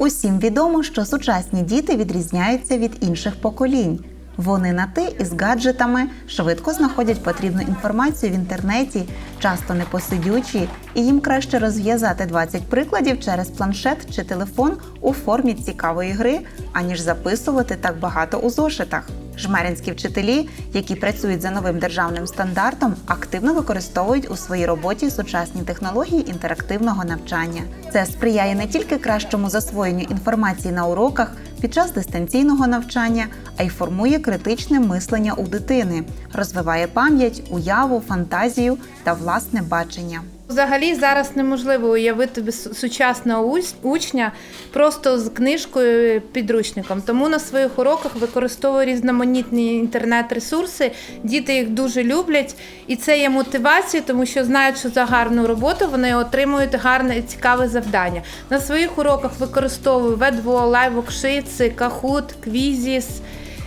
Усім відомо, що сучасні діти відрізняються від інших поколінь. Вони на ти із гаджетами швидко знаходять потрібну інформацію в інтернеті, часто непосидючі, і їм краще розв'язати 20 прикладів через планшет чи телефон у формі цікавої гри, аніж записувати так багато у зошитах. Жмеринські вчителі, які працюють за новим державним стандартом, активно використовують у своїй роботі сучасні технології інтерактивного навчання. Це сприяє не тільки кращому засвоєнню інформації на уроках під час дистанційного навчання, а й формує критичне мислення у дитини, розвиває пам'ять, уяву, фантазію та власне бачення. Взагалі зараз неможливо уявити сучасного учня просто з книжкою підручником. Тому на своїх уроках використовую різноманітні інтернет-ресурси. Діти їх дуже люблять, і це є мотивацією, тому що знають, що за гарну роботу вони отримують гарне і цікаве завдання. На своїх уроках використовую Ведво, Лайвокшици, Кахут, Квізіс.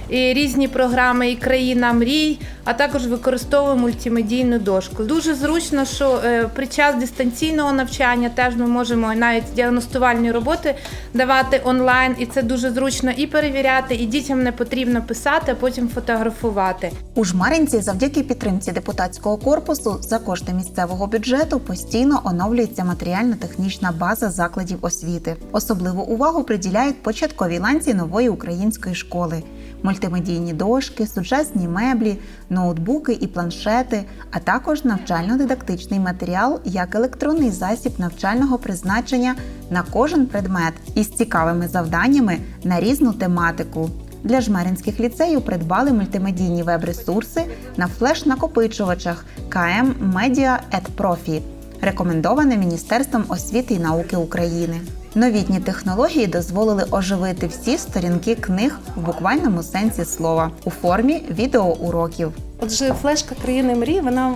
І різні програми і країна мрій, а також використовую мультимедійну дошку. Дуже зручно, що е, під час дистанційного навчання теж ми можемо навіть діагностувальні роботи давати онлайн, і це дуже зручно і перевіряти, і дітям не потрібно писати, а потім фотографувати. У Жмеринці завдяки підтримці депутатського корпусу за кошти місцевого бюджету постійно оновлюється матеріально-технічна база закладів освіти. Особливу увагу приділяють початковій ланці нової української школи. Мультимедійні дошки, сучасні меблі, ноутбуки і планшети, а також навчально-дидактичний матеріал як електронний засіб навчального призначення на кожен предмет із цікавими завданнями на різну тематику. Для жмеринських ліцеїв придбали мультимедійні веб-ресурси на флеш-накопичувачах КМ Media et Profi, рекомендоване Міністерством освіти і науки України. Новітні технології дозволили оживити всі сторінки книг в буквальному сенсі слова у формі відеоуроків. Отже, флешка країни мрій вона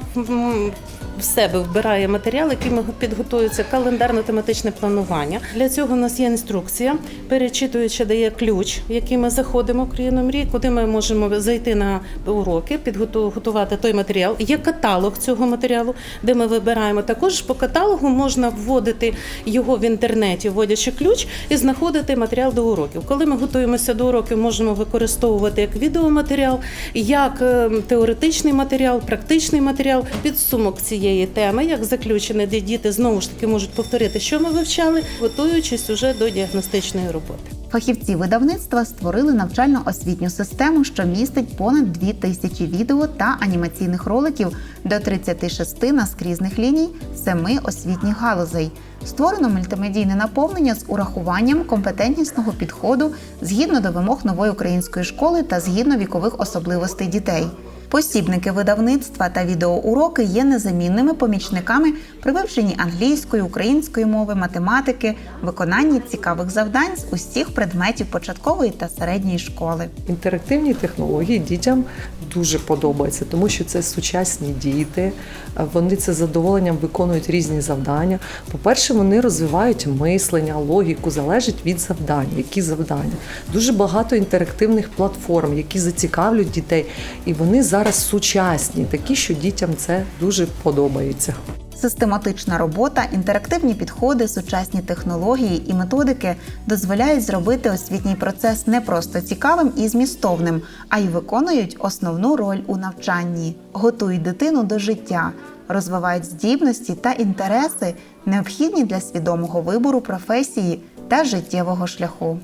в себе вбирає матеріал, яким підготується календарно-тематичне планування. Для цього у нас є інструкція. Перечитуючи, дає ключ, який ми заходимо в країну мрій, куди ми можемо зайти на уроки, підготувати той матеріал. Є каталог цього матеріалу, де ми вибираємо. Також по каталогу можна вводити його в інтернеті, вводячи ключ, і знаходити матеріал до уроків. Коли ми готуємося до уроків, можемо використовувати як відеоматеріал, як е, теоретичний матеріал, практичний матеріал, підсумок цієї теми, як заключене, де діти знову ж таки можуть повторити, що ми вивчали, готуючись уже до діагностичної роботи. Фахівці видавництва створили навчально-освітню систему, що містить понад 2 тисячі відео та анімаційних роликів до 36 наскрізних ліній семи освітніх галузей. Створено мультимедійне наповнення з урахуванням компетентнісного підходу згідно до вимог нової української школи та згідно вікових особливостей дітей. Посібники видавництва та відеоуроки є незамінними помічниками при вивченні англійської, української мови, математики, виконанні цікавих завдань з усіх предметів початкової та середньої школи. Інтерактивні технології дітям дуже подобаються, тому що це сучасні діти. Вони це з задоволенням виконують різні завдання. По-перше, вони розвивають мислення, логіку, залежить від завдань. Які завдання? Дуже багато інтерактивних платформ, які зацікавлюють дітей, і вони зараз сучасні, такі, що дітям це дуже подобається. Систематична робота, інтерактивні підходи, сучасні технології і методики дозволяють зробити освітній процес не просто цікавим і змістовним, а й виконують основну роль у навчанні, готують дитину до життя, розвивають здібності та інтереси, необхідні для свідомого вибору професії та життєвого шляху.